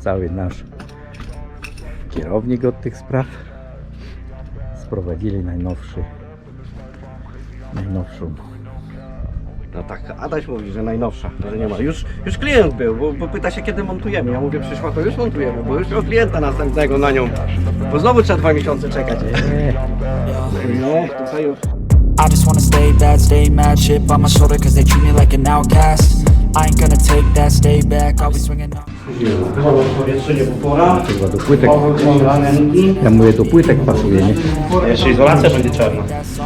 Cały nasz kierownik od tych spraw. Sprowadzili najnowszy, najnowszą. No tak, Adaś mówi, że najnowsza, że nie ma. Już, już klient był, bo, bo pyta się kiedy montujemy. Ja mówię, przyszła to już montujemy, bo już miał klienta następnego na nią. Bo znowu trzeba dwa miesiące czekać. Nie, tutaj już. I just wanna stay bad, stay mad, shit on my shoulder cause they treat me like an outcast. I ain't gonna take that, stay back, I'll be swinging up. Wychodzą w powietrze, nie pora. Chyba do płytek. Ranenki. Ja mówię, do płytek pasuje, nie? Jeszcze izolacja będzie czarna. That's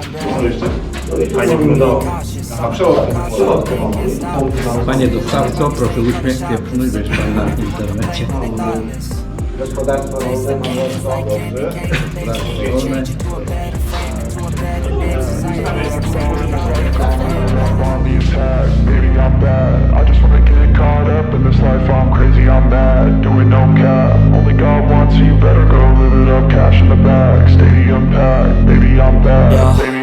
all fat, give me one shot. Tak? Panie dostawco, proszę uśmiech pieprzny, wiesz pan na internecie. Gospodarstwo rolne ma dobrze. Rolne. on the attack. Baby, I'm bad. I just wanna get caught up in this life. I'm crazy, I'm mad. Doing no cap. Only God wants you. Better go live it up. Cash in the bag. Stadium packed. Baby, I'm bad.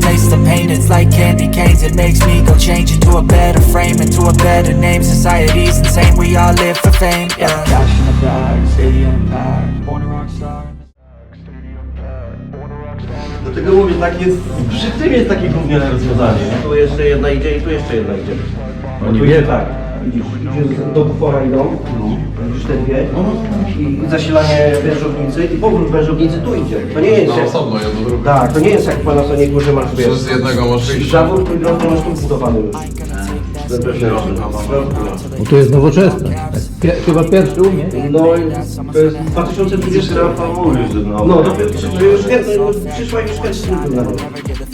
Taste the pain, it's like candy canes It makes me go change into a better frame Into a better name, society's insane We all live for fame, yeah Cash in the bag, stadium packed Born a rock star Stadium packed. Born a rock star. Dlatego mówię, tak jest, przy tym jest takie gówniane rozwiązanie. nie? Tu jeszcze jedna idzie i tu jeszcze jedna idzie. Oni tu wie- tak. Widzisz, idzie do bufora idą, widzisz te dwie i zasilanie wężownicy i powrót wężownicy tu idzie. To nie jest No jak, osobno, jedno drugie. tak, to nie jest jak w Panasonicu, że masz wiesz, z jednego masz wyjście. zawór drąg masz tu zbudowany już. No to jest nowoczesne. Chyba pierwszy u mnie. No i to jest 2020 rok. no. No, to już przyszła już to. Never get the throne back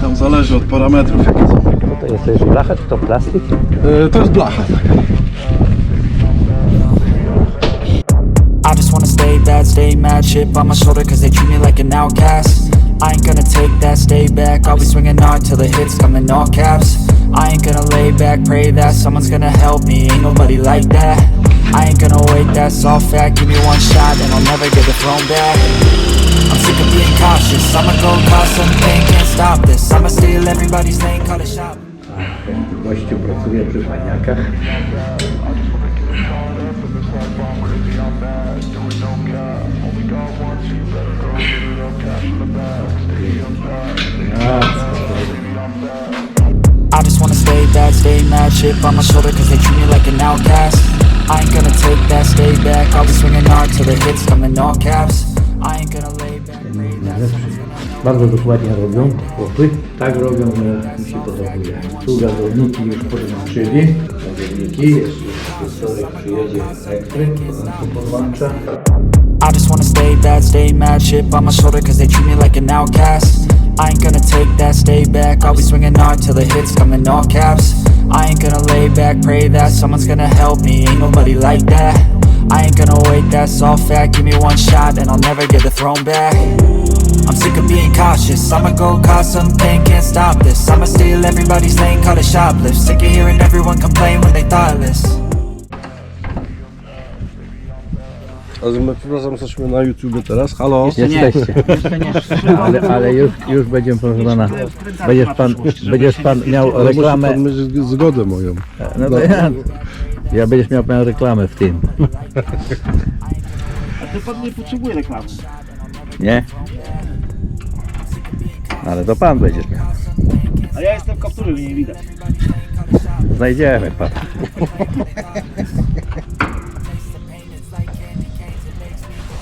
Tam zależy od parametrów jakie są. To jest? To jest blacha czy to plastik? E, To jest blacha. I just wanna stay bad, stay mad Shit on my shoulder cause they treat me like an outcast I ain't gonna take that, stay back I'll be swinging hard till the hits come in all caps I ain't gonna lay back, pray that someone's gonna help me Ain't nobody like that I ain't gonna wait, that's all fact Give me one shot and I'll never get the throne back I'm sick of being cautious. I'ma go cause some pain, can't stop this. I'ma steal everybody's name, call it shop. Gościu pracuje przy paniakach. I just wanna stay bad, stay mad Shit on my shoulder cause they treat me like an outcast. I ain't gonna take that, stay back. I'll be swinging hard till the hits come in all caps Bardzo dokładnie robią chłopy. Tak robią, że mi się podobuje. Tu gazownniki już podłączyli. Jeszcze historyk przyjedzie elektryk, to. I just wanna stay bad, stay mad Shit on my shoulder cause they treat me like an outcast I ain't gonna take that, stay back I'll be swinging hard till the hits come in all caps I ain't gonna lay back, pray that someone's gonna help me Ain't nobody like that I ain't gonna wait, that's all fact Give me one shot and I'll never get the throne back. I'm sick of being cautious. I'ma go cause some pain, can't stop this. I'ma steal everybody's lane, call it shoplift. Sick of hearing everyone complain when they thoughtless. My, przepraszam, jesteśmy na YouTubie teraz. Halo? Jesteście. Ale, ale już, już będziemy, proszę pana, będziesz pan, będziesz pan miał Ale musi reklamę. pan mieć zgodę moją. No to ja, Ja będziesz miał pan reklamę w tym. A to pan nie potrzebuje reklamy. Nie? Ale to pan będziesz miał. A ja jestem w kapturze, mnie nie widać. Znajdziemy pan.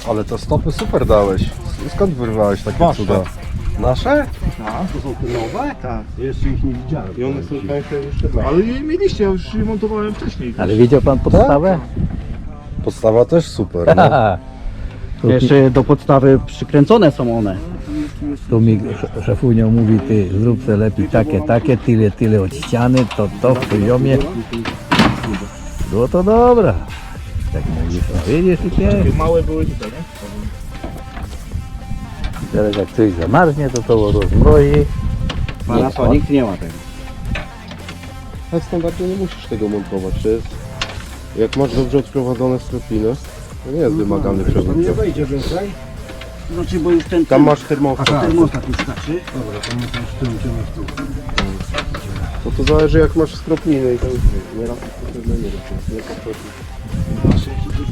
Ale to stopy super dałeś. Skąd wyrwałeś takie Wasze. cuda? Nasze? A, to są te nowe? Tak. Jeszcze ich nie widziałem. I one są tańsze jeszcze dla. Ale je mieliście, ja już je montowałem wcześniej. Ale widział pan podstawę? Podstawa też super, no. Jeszcze do podstawy przykręcone są one. tu mi sz- szefunio mówi, ty zrób se lepiej takie, takie, tyle, tyle od ściany, to to w poziomie. No to dobra. Tak mówisz, no widzisz i pięknie. Małe były tutaj, nie? Teraz jak coś zamarznie, to to rozmroi. Panasonic nie ma tego. Na standardzie nie musisz tego montować. To jest, jak masz dobrze odprowadzone skropiny, to nie jest wymagany przewód. wejdzie więcej? Znaczy, bo już ten... Tam masz termostat. termostat już starczy. To to zależy jak masz skropiny i tam nieraz to pewnie nie wiem, nie potrafi.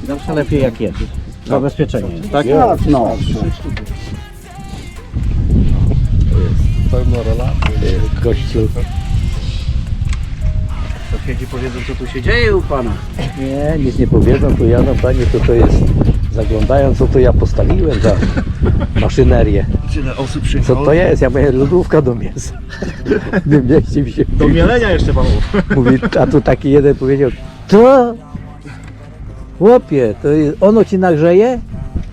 Zawsze lepiej jak jest. Zabezpieczenie. Tak? Nie. No. Pełna relacja. Kościół. Sąsiedzi powiedzą co tu się dzieje u pana. Nie, nic nie powiedzą, to jadą panie, to to jest. Zaglądają, co to ja postawiłem za maszynerię. Tyle osób Co przyjechało. to jest? Ja mówię, lodówka do mięsa. Nie mieści mi się. Do mielenia jeszcze panu. Mówi, a tu taki jeden powiedział, to chłopie, to jest, ono ci nagrzeje?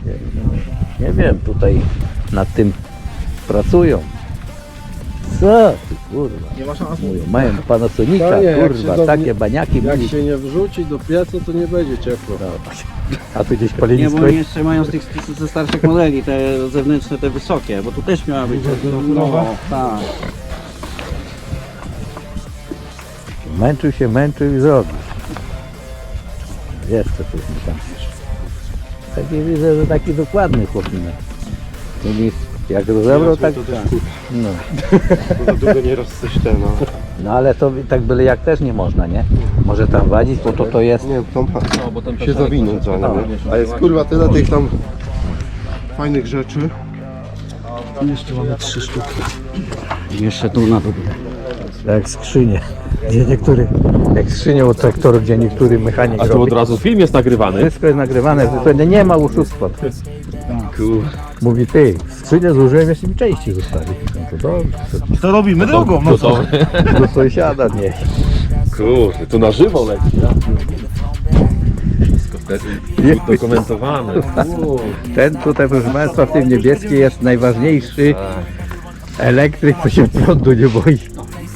Nie, nie wiem, tutaj nad tym pracują. Co? Ty, kurwa. Nie ma szans. Mówią, mają Panasonica, Panie, jak się kurwa, do- takie baniaki. Jak mówi, się nie wrzuci do pieca, to nie będzie ciepło. A tu gdzieś Nie, bo oni jeszcze mają z tych z- ze starszych modeli, te zewnętrzne, te wysokie, bo tu też miała być. No, tak. Męczył się, męczył i zrobił. Wiesz, co tu mi tam. Taki widzę, że taki dokładny chłopina. Jak rozebrał, tak... No. Za długo nie rozsyszczeno. no ale to tak byle jak też nie można, nie? Może tam wadzić, bo to to jest... Nie, tam się zawinąć za nim. A jest kurwa tyle tych tam fajnych rzeczy. Jeszcze mamy trzy sztuki. Jeszcze tu na dół. Jak skrzynie. Gdzie niektóry, jak skrzynią od traktoru, gdzie niektóry mechanik A tu robi. od razu film jest nagrywany. Wszystko jest nagrywane, to nie ma oszustwa. Mówi ty, skrzynię zużyłem, jeszcze mi części zostali. No to dobrze, To robimy drugą, no co? to do sąsiada nie. Kurde, to na żywo leci. ja? Wszystko wtedy udokumentowane. Ten tutaj, proszę Państwa, w tym niebieskim jest najważniejszy elektryk, co się prądu nie boi.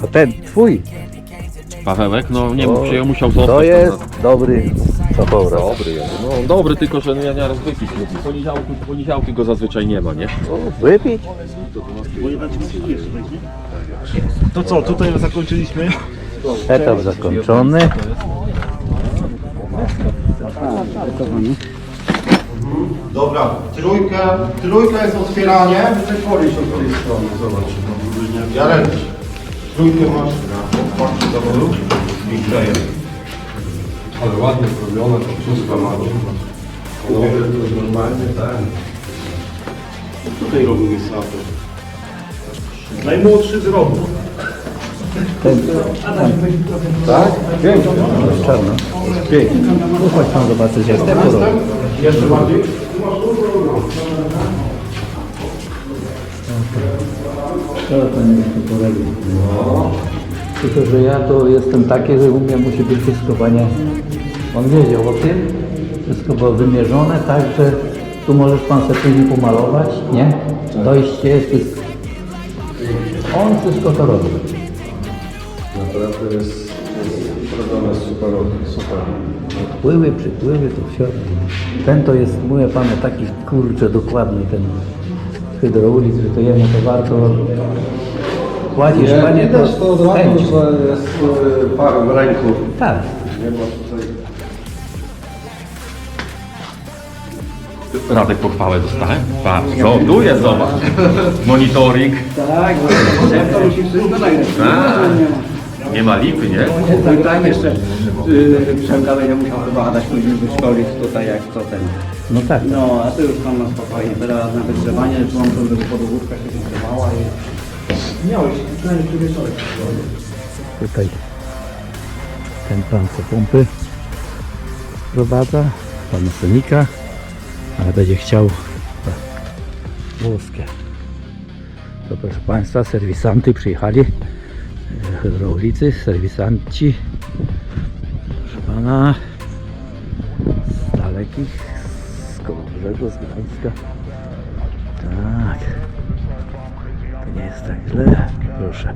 A ten, twój, Pawełek, no nie O, mógł się, musiał zostać. to tam jest na- dobry co Dobry jest. No dobry, tylko że ja nieraz wypić lubi. Poniedziałki, poniedziałki go zazwyczaj nie ma, nie? Wypić? To co, tutaj zakończyliśmy. Etap zakończony. Dobra, trójkę, trójka jest otwieranie. Wypory się z tej strony, zobacz. Jarek, trójkę masz na otwarcie zawodu i grzeje. Ale ładnie zrobione, to wszystko ma. No, to jest normalnie, tak. Tutaj robił wysady. Najmłodszy z rodu. Tak? Pięknie. Czarno. Pięknie. No chodź pan zobaczyć, jak ten robi. Jeszcze bardziej? Co pan jeszcze poradził? Tylko, że ja to jestem taki, że u mnie musi być wszystko, panie. On wiedział o tym, wszystko było wymierzone, tak, że tu możesz pan sobie później pomalować, nie? Dojście, wszystko. On wszystko to robi. Naprawdę jest zrobione super, super. Pływy, przypływy, to wszystko. Ten to jest, mówię panu, taki kurczę dokładny ten hydraulik, że to jemu to warto. Płacisz, panie, to, to od razu, chęć. że jest y, parę w ręku. Tak. Nie ma tutaj... Radek pochwałę dostałem. Co tu jest, zobacz. Monitoring. Tak, to musi wszystko. A, Nie ma lipy, nie? Tutaj jeszcze yy, Przemka będzie musiał chyba Adaś później wyszkolić tutaj jak co ten. No tak. No, a ty już tam na spokojnie, teraz na wygrzewanie, już mam to, żeby podłogówka się wygrzewała i... Miałeś, przynajmniej trzy wieczorek. Tutaj ten pan co pompy prowadza, pan mechanika, ale będzie chciał włoskie. To proszę Państwa, serwisanty przyjechali, e, hydraulicy, serwisanci, proszę Pana, z dalekich, z Kołobrzegu, z Gdańska. Tak, jest tak źle, proszę.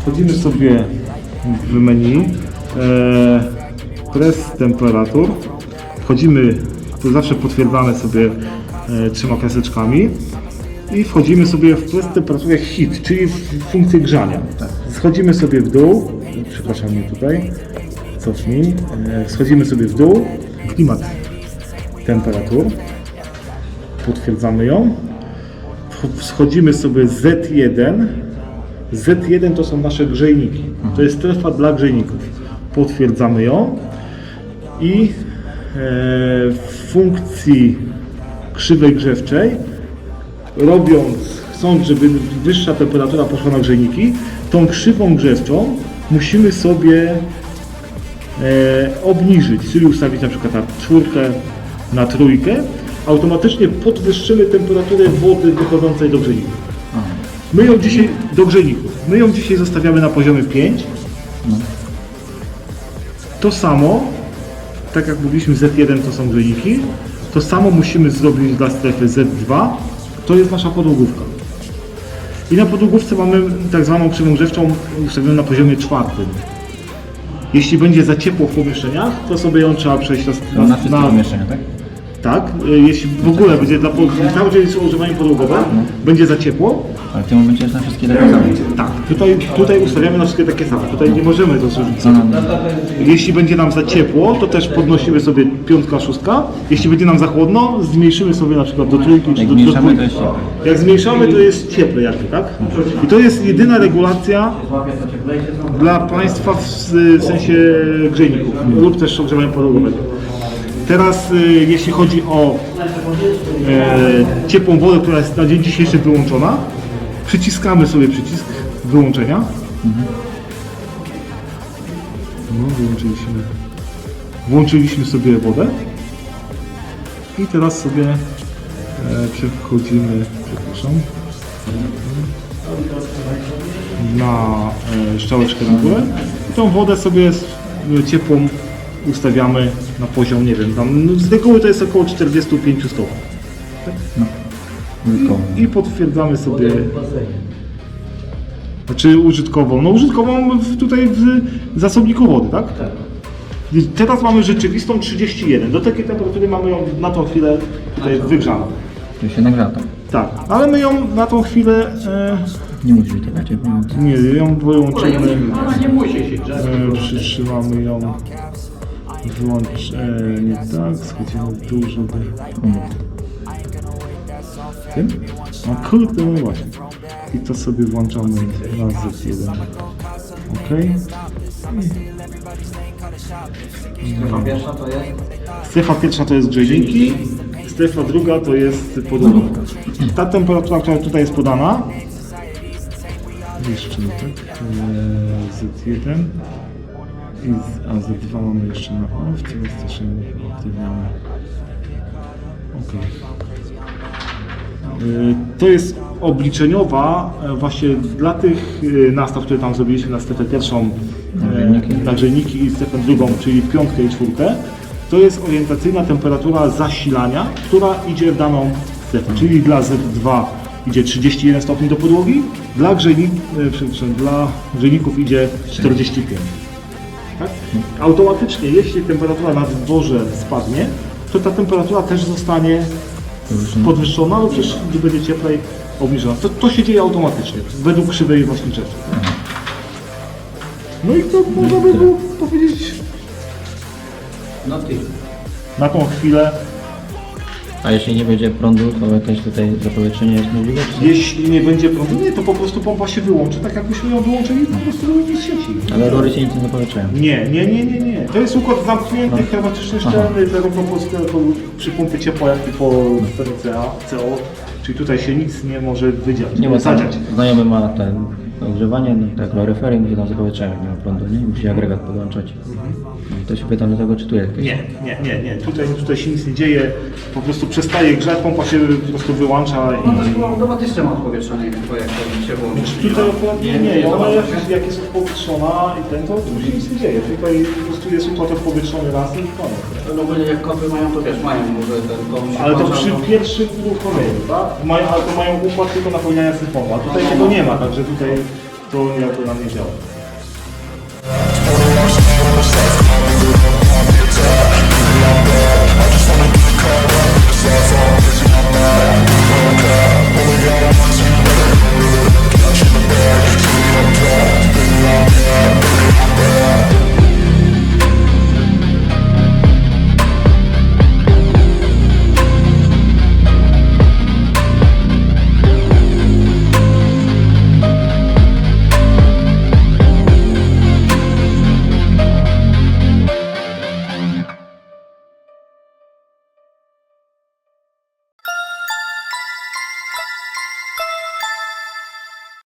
Wchodzimy sobie w menu. E, pres temperatur. Wchodzimy, to zawsze potwierdzane sobie e, trzema kreseczkami. I wchodzimy sobie w pres temperaturę heat, czyli w funkcję grzania. Schodzimy sobie w dół. Przepraszam mnie tutaj. Cofnij. E, schodzimy sobie w dół. Klimat temperatur. Potwierdzamy ją. Schodzimy sobie Z1. Z1 to są nasze grzejniki. To jest strefa dla grzejników. Potwierdzamy ją i e, w funkcji krzywej grzewczej, robiąc, chcąc, żeby wyższa temperatura poszła na grzejniki, tą krzywą grzewczą musimy sobie e, obniżyć, czyli ustawić na przykład na czwórkę, na trójkę, automatycznie podwyższymy temperaturę wody wychodzącej do grzejników. My ją dzisiaj do grzejników. My ją dzisiaj zostawiamy na poziomie 5. To samo, tak jak mówiliśmy Z1 to są grzejniki, to samo musimy zrobić dla strefy Z2. To jest nasza podłogówka. I na podłogówce mamy tak zwaną krzywą grzewczą ustawioną na poziomie czwartym. Jeśli będzie za ciepło w pomieszczeniach, to sobie ją trzeba przejść na, na, na, pomieszczenia, tak? Tak, y, jeśli w ogóle będzie dla gdzie jest używanie podłogowe, będzie za ciepło, Ale w tym momencie jest na wszystkie takie same. tak, tutaj, tutaj ustawiamy na wszystkie takie same, tutaj nie możemy to zrobić. No, no, no. Jeśli będzie nam za ciepło, to też podnosimy sobie piątka, szóstka. Jeśli będzie nam za chłodno, zmniejszymy sobie na przykład do trójki czy do, do cieplej. Jak zmniejszamy, to jest cieplej jakby, tak? I to jest jedyna regulacja dla Państwa w, w sensie grzejników lub też ogrzewania podłogowego. Teraz y, jeśli chodzi o e, ciepłą wodę, która jest na dzień dzisiejszy wyłączona, przyciskamy sobie przycisk wyłączenia. No, wyłączyliśmy. Włączyliśmy sobie wodę. I teraz sobie e, przechodzimy, przepraszam, na e, szczałeczkę na górę. Tą wodę sobie ciepłą ustawiamy na poziom, nie wiem, tam no, z reguły to jest około 45 stopni. Tylko. I potwierdzamy sobie znaczy użytkową, no użytkową w, tutaj w zasobniku wody, tak? Tak. Teraz mamy rzeczywistą 31. Do takiej temperatury mamy ją na tą chwilę tutaj wygrzaną. Tu się nagrata. Tak, ale my ją na tą chwilę e, Nie musi być taka ciepła. nie, ją wyłączymy. E, przytrzymamy ją. Wyłącz, e, nie tak, schwycimy w dół, żeby... Tym? No kurde, no właśnie. I to sobie włączamy na Z1. Ok. Strefa pierwsza to jest? Strefa pierwsza to jest grzejniki, strefa druga to jest podłoga. Ta temperatura, która tutaj jest podana, jeszcze nie tak, eee, Z1 i z, a Z2 mamy jeszcze na off, teraz też nie aktywniamy. Ok. To jest obliczeniowa e, właśnie dla tych e, nastaw, które tam zrobiliśmy na strefę pierwszą, e, na grzejniki i strefę drugą, czyli piątkę i czwórkę. To jest orientacyjna temperatura zasilania, która idzie w daną strefę. Czyli dla Z2 idzie 31 stopni do podłogi, dla, e, dla grzejników idzie 45. Tak? Automatycznie, jeśli temperatura na dworze spadnie, to ta temperatura też zostanie podwyższona, no przecież gdy będzie cieplej, obniżona. To, to się dzieje automatycznie, według krzywej rozliczeczki. No i to można by było powiedzieć No ty. na tą chwilę, A jeśli nie będzie prądu, to jakieś tutaj zapowietrzenie jest możliwe? czy jeśli nie będzie prądu, nie, to po prostu pompa się wyłączy, tak jakbyśmy ją wyłączyli po prostu z sieci. Ale rury się nic nie zapowietrzają. Nie, nie, nie, nie, nie. To jest układ zamknięty, hermetyczny, szczelny, zarówno po, po, przy pompie ciepła, jak i po sferze CA, CO. Czyli tutaj się nic nie może wydziać, Nie ma tam, zadziać. znajomy ma ten ogrzewanie, no, tak kaloryfery i mu się tam zapowietrzają, nie ma prądu, nie? Musi agregat podłączać. I to się pytam do tego, czy tu jest jakieś... Nie, nie, nie, nie. Tutaj, tutaj się nic nie dzieje, po prostu przestaje grzać, pompa się po prostu wyłącza i... automatycznie ma odpowietrzenie, bo jak to się włączy. Tutaj akurat nie, nie, ona jak, jak jest odpowietrzona i ten, to tu się nic nie dzieje. Tutaj po prostu jest układ odpowietrzony raz i koniec. No ogólnie jak kopy mają, to wiesz, mają może ten komuś Ale to przy pierwszym uruchomieniu, tak? Mają, ale to mają układ tylko napełniania syfonu, a tutaj tego nie ma, także tutaj to jakby nam nie działa.